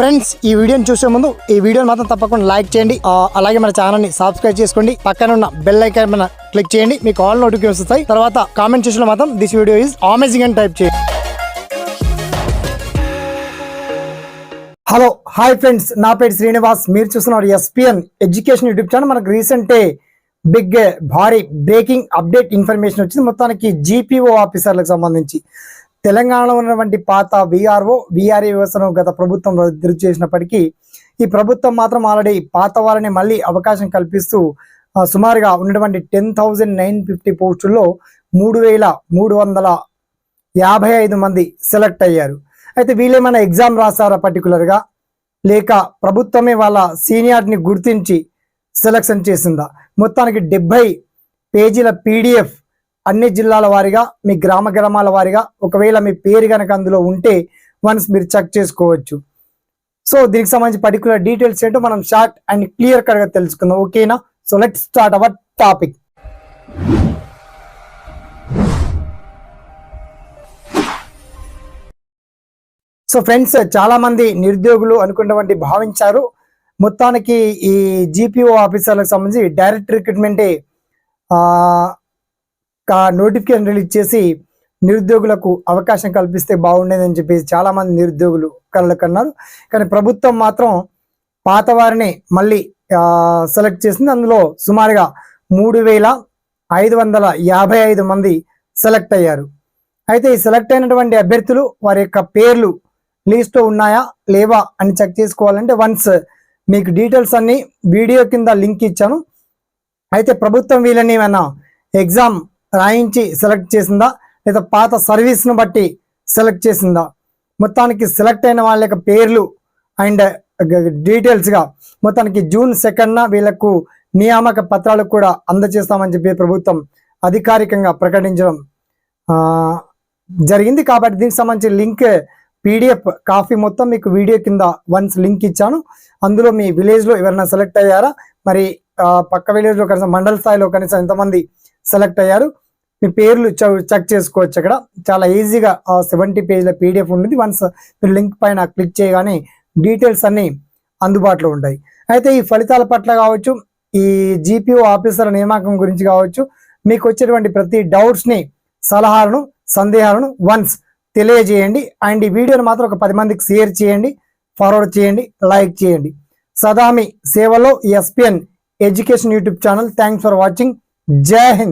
Friends ఈ వీడియోని చూసే ముందు ఈ వీడియోని మాత్రం తప్పకుండా లైక్ చేయండి. అలాగే మన ఛానల్ని సబ్స్క్రైబ్ చేసుకోండి. పక్కన ఉన్న బెల్ ఐకాన్ మన క్లిక్ చేయండి. మీకు ఆల్ నోటిఫికేషన్ వస్తాయి. తర్వాత కామెంట్ చేసిన మాత్రం దిస్ వీడియో ఈజ్ అమేజింగ్ అని టైప్ చేయండి. Hello hi friends. నా పేరు శ్రీనివాస్. మీరు చూస్తున్నారు ఎస్పిఎన్ ఎడ్యుకేషన్ యూట్యూబ్ ఛానల్ మనకు రీసెంటే బిగ్ భారీ బ్రేకింగ్ అప్డేట్ ఇన్ఫర్మేషన్ వచ్చింది. మొత్తానికి జీపీఓ ఆఫీసర్లకు సంబంధించి. తెలంగాణలో ఉన్నటువంటి పాత విఆర్ఓ విఆర్ఏ వ్యవస్థను గత ప్రభుత్వం రద్దు చేసినప్పటికీ ఈ ప్రభుత్వం మాత్రం ఆల్రెడీ పాత వాళ్ళని మళ్ళీ అవకాశం కల్పిస్తూ సుమారుగా ఉన్నటువంటి టెన్ థౌజండ్ నైన్ ఫిఫ్టీ పోస్టుల్లో మూడు వేల మూడు వందల యాభై ఐదు మంది సెలెక్ట్ అయ్యారు. అయితే వీళ్ళేమైనా ఎగ్జామ్ రాస్తారా పర్టికులర్గా? లేక ప్రభుత్వమే వాళ్ళ సీనియార్ని గుర్తించి సెలక్షన్ చేసిందా? మొత్తానికి డెబ్బై పేజీల పీడిఎఫ్ అన్ని జిల్లాల వారీగా మీ గ్రామ గ్రామాల వారీగా ఒకవేళ మీ పేరు కనుక అందులో ఉంటే వన్స్ మీరు చెక్ చేసుకోవచ్చు. సో దీనికి సంబంధించి పర్టికులర్ డీటెయిల్స్ ఏంటో మనం షార్ట్ అండ్ క్లియర్ కట్గా తెలుసుకుందాం. ఓకేనా so let start our topic so friends చాలా మంది నిరుద్యోగులు అనుకున్నటువంటి భావించారు. మొత్తానికి ఈ జీపీఓ ఆఫీసర్లకు సంబంధించి డైరెక్ట్ రిక్రూట్మెంటే నోటిఫికేషన్ రిలీజ్ చేసి నిరుద్యోగులకు అవకాశం కల్పిస్తే బాగుండేదని చెప్పేసి చాలామంది నిరుద్యోగులు కలలు కన్నారు. కానీ ప్రభుత్వం మాత్రం పాత వారిని మళ్ళీ సెలెక్ట్ చేసింది. అందులో సుమారుగా మూడు వేల ఐదు వందల యాభై ఐదు మంది సెలెక్ట్ అయ్యారు. అయితే ఈ సెలెక్ట్ అయినటువంటి అభ్యర్థులు వారి యొక్క పేర్లు లిస్ట్లో ఉన్నాయా లేవా అని చెక్ చేసుకోవాలంటే వన్స్ మీకు డీటెయిల్స్ అన్ని వీడియో కింద లింక్ ఇచ్చాను. అయితే ప్రభుత్వం వీళ్ళని ఏమైనా ఎగ్జామ్ రాయించి సెలెక్ట్ చేసిందా? లేదా పాత సర్వీస్ను బట్టి సెలెక్ట్ చేసిందా? మొత్తానికి సెలెక్ట్ అయిన వాళ్ళ యొక్క పేర్లు అండ్ డీటెయిల్స్గా మొత్తానికి జూన్ సెకండ్న వీళ్ళకు నియామక పత్రాలు కూడా అందజేస్తామని చెప్పి ప్రభుత్వం అధికారికంగా ప్రకటించడం జరిగింది. కాబట్టి దీనికి సంబంధించి లింక్ పీడిఎఫ్ కాఫీ మొత్తం మీకు వీడియో కింద వన్స్ లింక్ ఇచ్చాను. అందులో మీ విలేజ్లో ఎవరైనా సెలెక్ట్ అయ్యారా? మరి పక్క విలేజ్లో కనీసం మండల స్థాయిలో కనీసం ఎంతమంది సెలెక్ట్ అయ్యారు. మీ పేర్లు చెక్ చేసుకోవచ్చు అక్కడ. చాలా ఈజీగా సెవెంటీ పేజ్ల పీడిఎఫ్ ఉంటుంది. వన్స్ మీరు లింక్ పైన క్లిక్ చేయగానే డీటెయిల్స్ అన్నీ అందుబాటులో ఉంటాయి. అయితే ఈ ఫలితాల పట్ల కావచ్చు ఈ జీపీఓ ఆఫీసర్ నియామకం గురించి కావచ్చు మీకు వచ్చేటువంటి ప్రతి డౌట్స్ని సలహాలను సందేహాలను వన్స్ తెలియజేయండి. అండ్ ఈ వీడియోని మాత్రం ఒక పది మందికి షేర్ చేయండి ఫార్వర్డ్ చేయండి లైక్ చేయండి. సదామి సేవలో SPN education YouTube channel. Thanks for watching. Jai Hind.